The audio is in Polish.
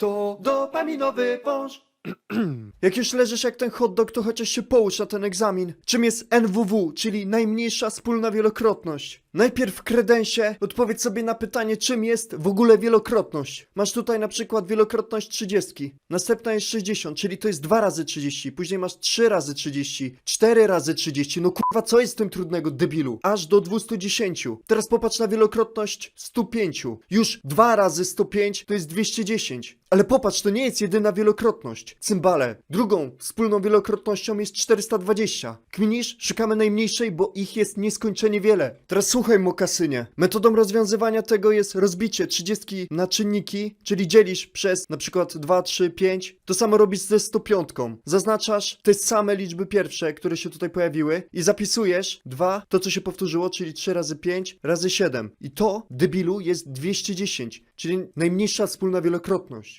To dopaminowy wąż. Jak już leżysz jak ten hot dog, to chociaż się połóż na ten egzamin. Czym jest NWW, czyli najmniejsza wspólna wielokrotność? Najpierw w kredensie odpowiedz sobie na pytanie, czym jest w ogóle wielokrotność. Masz tutaj na przykład wielokrotność 30. Następna jest 60, czyli to jest 2 razy 30. Później masz 3 razy 30, 4 razy 30. No kurwa, co jest w tym trudnego, debilu? Aż do 210. Teraz popatrz na wielokrotność 105. Już 2 razy 105 to jest 210. Ale popatrz, to nie jest jedyna Cymbale. Drugą wspólną wielokrotnością jest 420. Kminisz? Szukamy najmniejszej, bo ich jest nieskończenie wiele. Teraz słuchaj, mokasynie. Metodą rozwiązywania tego jest rozbicie 30 na czynniki, czyli dzielisz przez na przykład 2, 3, 5. To samo robisz ze 105. Zaznaczasz te same liczby pierwsze, które się tutaj pojawiły i zapisujesz 2, to co się powtórzyło, czyli 3 razy 5 razy 7. I to, debilu, jest 210, czyli najmniejsza wspólna wielokrotność.